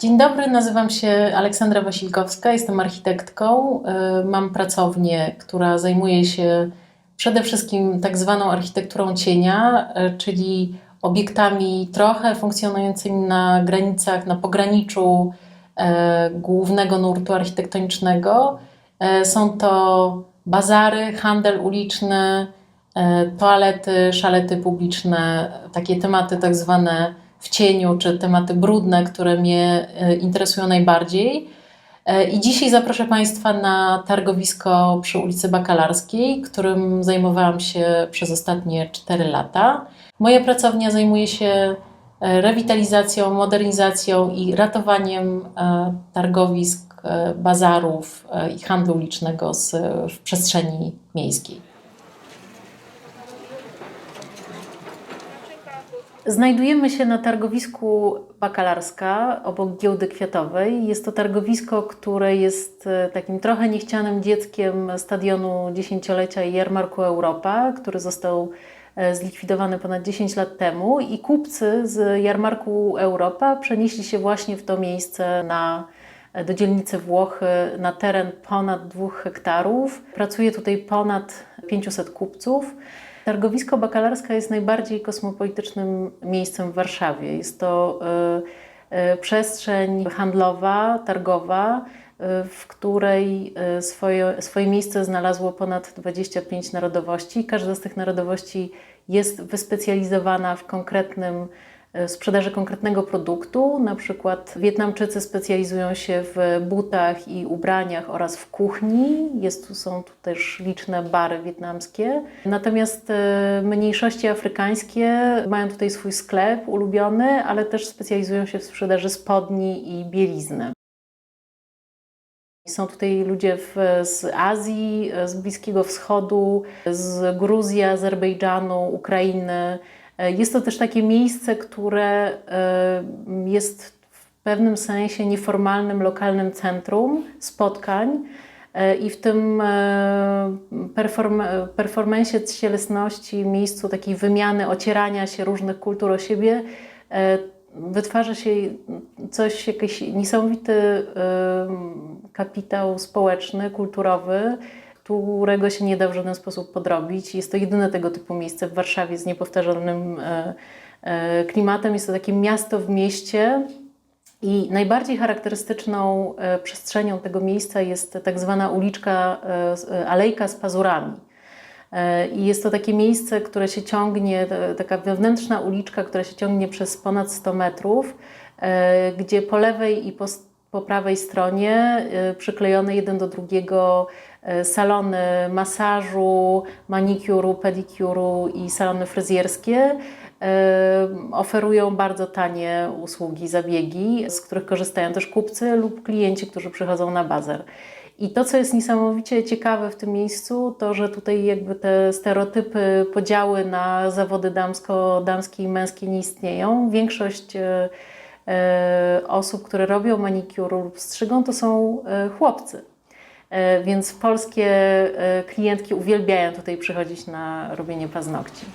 Dzień dobry, nazywam się Aleksandra Wasilkowska, jestem architektką. E, mam pracownię, która zajmuje się przede wszystkim tak zwaną architekturą cienia, e, czyli obiektami trochę funkcjonującymi na granicach, na pograniczu e, głównego nurtu architektonicznego. Są to bazary, handel uliczny, toalety, szalety publiczne, takie tematy tak zwane w cieniu, czy tematy brudne, które mnie e, interesują najbardziej. E, I dzisiaj zaproszę Państwa na targowisko przy ulicy Bakalarskiej, którym zajmowałam się przez ostatnie 4 lata. Moja pracownia zajmuje się e, rewitalizacją, modernizacją i ratowaniem e, targowisk, e, bazarów e, i handlu ulicznego w przestrzeni miejskiej. Znajdujemy się na targowisku Bakalarska obok giełdy kwiatowej. Jest to targowisko, które jest e, takim trochę niechcianym dzieckiem stadionu dziesięciolecia i jarmarku Europa, który został e, zlikwidowany ponad 10 lat temu i kupcy z jarmarku Europa przenieśli się właśnie w to miejsce na e, do dzielnicy Włochy na teren ponad 2 hektarów. Pracuje tutaj ponad 500 kupców. Targowisko Bakalarska jest najbardziej kosmopolitycznym miejscem w Warszawie. Jest to y, y, przestrzeń handlowa, targowa, y, w której swoje, swoje miejsce znalazło ponad 25 narodowości. Każda z tych narodowości jest wyspecjalizowana w konkretnym sprzedaży konkretnego produktu. Na przykład Wietnamczycy specjalizują się w butach i ubraniach oraz w kuchni. Jest tu, są tu też liczne bary wietnamskie. Natomiast y, mniejszości afrykańskie mają tutaj swój sklep ulubiony, ale też specjalizują się w sprzedaży spodni i bielizny. Są tutaj ludzie w, z Azji, z Bliskiego Wschodu, z Gruzji, Azerbejdżanu, Ukrainy. Jest to też takie miejsce, które e, jest w pewnym sensie nieformalnym, lokalnym centrum spotkań. E, I w tym e, perform performensie cielesności, miejscu takiej wymiany, ocierania się różnych kultur o siebie, wytwarza się coś, jakiś niesamowity kapitał społeczny, kulturowy, którego się nie da w żaden sposób podrobić. Jest to jedyne tego typu miejsce w Warszawie z niepowtarzalnym e, e, klimatem. Jest to takie miasto w mieście. I najbardziej charakterystyczną e, przestrzenią tego miejsca jest tak zwana uliczka, alejka z pazurami. I jest to takie miejsce, które się ciągnie, taka wewnętrzna uliczka, która się ciągnie przez ponad 100 metrów, gdzie po lewej i po, po prawej stronie przyklejone jeden do drugiego salony masażu, manikuru, pedikuru i salony fryzjerskie oferują bardzo tanie usługi, zabiegi, z których korzystają też kupcy lub klienci, którzy przychodzą na bazar. I to, co jest niesamowicie ciekawe w tym miejscu, to że tutaj jakby te stereotypy, podziały na zawody damsko-damskie i męskie nie istnieją. Większość e, e, osób, które robią manikur lub strzygą, to są e, chłopcy. Więc polskie klientki uwielbiają tutaj przychodzić na robienie paznokci.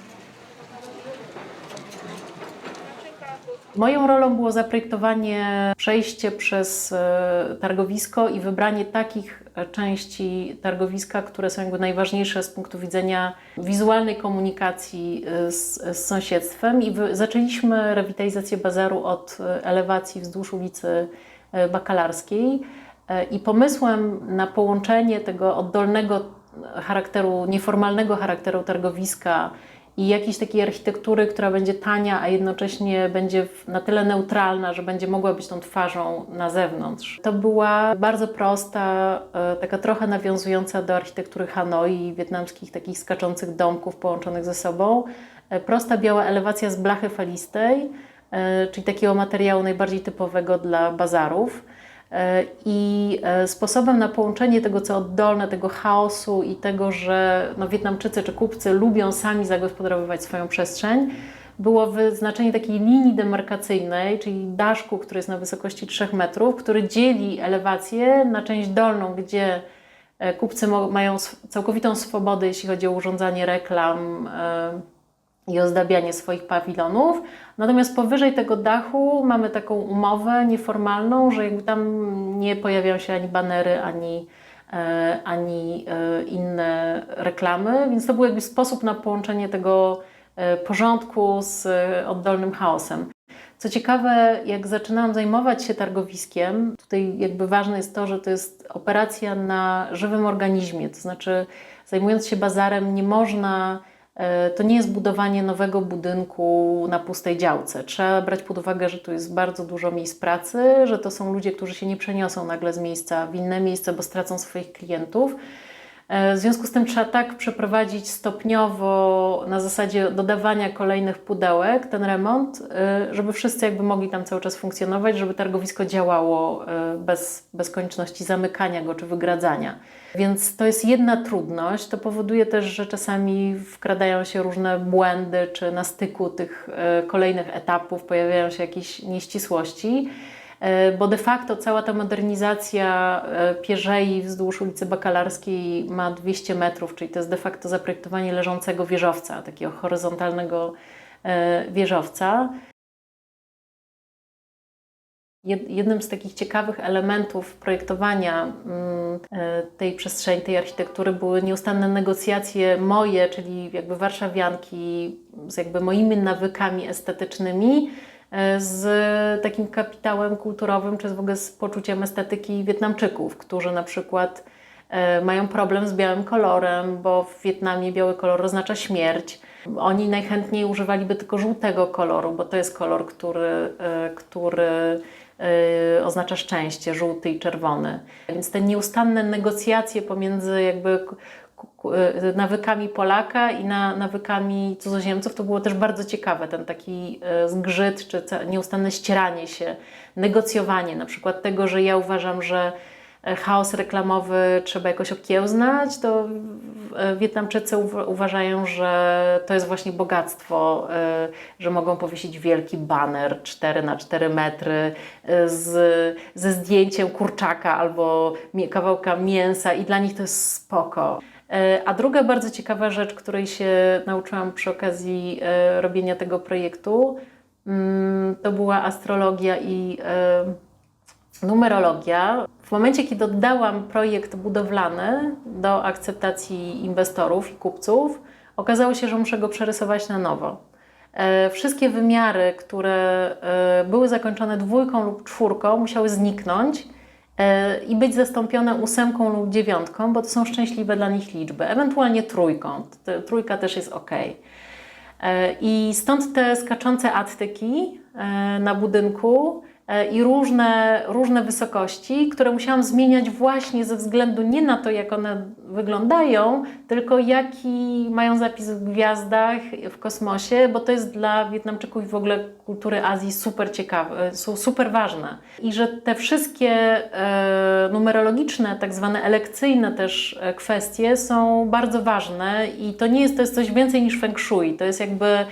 Moją rolą było zaprojektowanie, przejście przez e, targowisko i wybranie takich e, części targowiska, które są jakby najważniejsze z punktu widzenia wizualnej komunikacji e, z, z sąsiedztwem. I wy, zaczęliśmy rewitalizację bazaru od elewacji wzdłuż ulicy Bakalarskiej. I pomysłem na połączenie tego oddolnego charakteru, nieformalnego charakteru targowiska i jakiejś takiej architektury, która będzie tania, a jednocześnie będzie na tyle neutralna, że będzie mogła być tą twarzą na zewnątrz. To była bardzo prosta, e, taka trochę nawiązująca do architektury Hanoi, wietnamskich takich skaczących domków połączonych ze sobą. E, prosta biała elewacja z blachy falistej, e, czyli takiego materiału najbardziej typowego dla bazarów i e, sposobem na połączenie tego, co oddolne, tego chaosu i tego, że no, Wietnamczycy czy kupcy lubią sami zagospodarowywać swoją przestrzeń, było wyznaczenie takiej linii demarkacyjnej, czyli daszku, który jest na wysokości 3 metrów, który dzieli elewację na część dolną, gdzie e, kupcy mają całkowitą swobodę, jeśli chodzi o urządzanie reklam, e, i ozdabianie swoich pawilonów. Natomiast powyżej tego dachu mamy taką umowę nieformalną, że jakby tam nie pojawiają się ani banery, ani, e, ani e, inne reklamy, więc to był jakby sposób na połączenie tego e, porządku z e, oddolnym chaosem. Co ciekawe, jak zaczynałam zajmować się targowiskiem, tutaj jakby ważne jest to, że to jest operacja na żywym organizmie, to znaczy zajmując się bazarem nie można, to nie jest budowanie nowego budynku na pustej działce. Trzeba brać pod uwagę, że tu jest bardzo dużo miejsc pracy, że to są ludzie, którzy się nie przeniosą nagle z miejsca w inne miejsce, bo stracą swoich klientów. E, W związku z tym trzeba tak przeprowadzić stopniowo na zasadzie dodawania kolejnych pudełek ten remont, e, żeby wszyscy jakby mogli tam cały czas funkcjonować, żeby targowisko działało e, bez, bez konieczności zamykania go czy wygradzania. Więc to jest jedna trudność. To powoduje też, że czasami wkradają się różne błędy, czy na styku tych kolejnych etapów pojawiają się jakieś nieścisłości. E, bo de facto cała ta modernizacja e, pierzei wzdłuż ulicy Bakalarskiej ma 200 metrów, czyli to jest de facto zaprojektowanie leżącego wieżowca, takiego horyzontalnego e, wieżowca. Jed- Jednym z takich ciekawych elementów projektowania mm, tej przestrzeni, tej architektury były nieustanne negocjacje moje, czyli jakby warszawianki z jakby moimi nawykami estetycznymi, z takim kapitałem kulturowym, czy w ogóle z poczuciem estetyki Wietnamczyków, którzy na przykład e, mają problem z białym kolorem, bo w Wietnamie biały kolor oznacza śmierć. Oni najchętniej używaliby tylko żółtego koloru, bo to jest kolor, który, e, który e, oznacza szczęście, żółty i czerwony. Więc te nieustanne negocjacje pomiędzy jakby e, nawykami Polaka i na, nawykami cudzoziemców to było też bardzo ciekawe, ten taki e, zgrzyt, czy nieustanne ścieranie się, negocjowanie na przykład tego, że ja uważam, że e, chaos reklamowy trzeba jakoś okiełznać, to e, Wietnamczycy uwa- uważają, że to jest właśnie bogactwo, e, że mogą powiesić wielki baner 4 na 4 metry z, ze zdjęciem kurczaka albo kawałka mięsa i dla nich to jest spoko. E, A druga bardzo ciekawa rzecz, której się nauczyłam przy okazji e, robienia tego projektu, mm, to była astrologia i e, numerologia. W momencie, kiedy oddałam projekt budowlany do akceptacji inwestorów i kupców, okazało się, że muszę go przerysować na nowo. Wszystkie wymiary, które były zakończone dwójką lub czwórką, musiały zniknąć i być zastąpione ósemką lub dziewiątką, bo to są szczęśliwe dla nich liczby, ewentualnie trójką. Trójka też jest ok. E, I stąd te skaczące attyki e, na budynku e, i różne, różne wysokości, które musiałam zmieniać właśnie ze względu nie na to, jak one wyglądają, tylko jaki mają zapis w gwiazdach, w kosmosie, bo to jest dla Wietnamczyków i w ogóle kultury Azji super ciekawe, są super ważne. I że te wszystkie e, numerologiczne, tak zwane elekcyjne też e, kwestie są bardzo ważne i to nie jest, to jest coś więcej niż feng shui, to jest jakby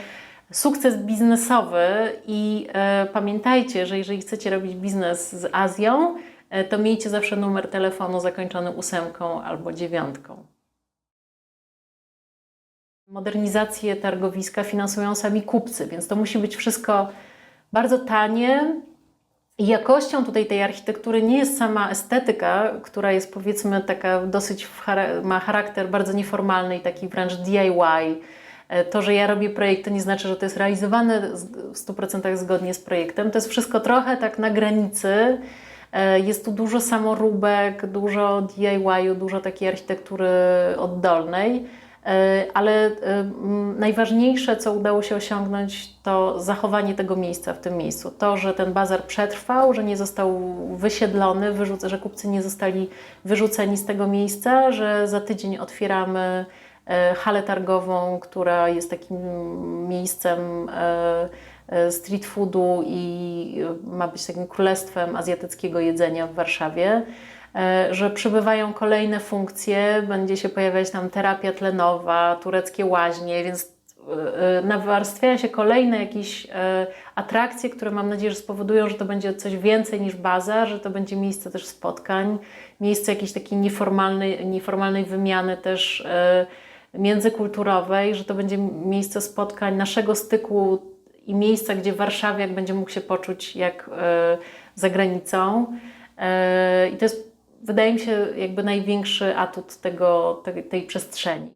sukces biznesowy i e, pamiętajcie, że jeżeli chcecie robić biznes z Azją, e, to miejcie zawsze numer telefonu zakończony ósemką albo dziewiątką. Modernizację targowiska finansują sami kupcy, więc to musi być wszystko bardzo tanie. I jakością tutaj tej architektury nie jest sama estetyka, która jest powiedzmy taka dosyć ma charakter bardzo nieformalny i taki wręcz DIY. E, To, że ja robię projekt, to nie znaczy, że to jest realizowane w 100% zgodnie z projektem. To jest wszystko trochę tak na granicy. E, Jest tu dużo samoróbek, dużo DIY-u, dużo takiej architektury oddolnej. E, Ale najważniejsze, co udało się osiągnąć, to zachowanie tego miejsca w tym miejscu. To, że ten bazar przetrwał, że nie został wysiedlony, że kupcy nie zostali wyrzuceni z tego miejsca, że za tydzień otwieramy halę targową, która jest takim miejscem e, e, street foodu i e, ma być takim królestwem azjatyckiego jedzenia w Warszawie e, że przybywają kolejne funkcje, będzie się pojawiać tam terapia tlenowa, tureckie łaźnie, więc e, e, nawarstwiają się kolejne jakieś e, atrakcje, które mam nadzieję, że spowodują, że to będzie coś więcej niż bazar, że to będzie miejsce też spotkań, miejsce jakiejś takiej nieformalnej, nieformalnej wymiany też e, międzykulturowej, że to będzie miejsce spotkań, naszego styku i miejsca, gdzie warszawiak będzie mógł się poczuć jak e, za granicą. E, I to jest, wydaje mi się, jakby największy atut tego, tej, tej przestrzeni.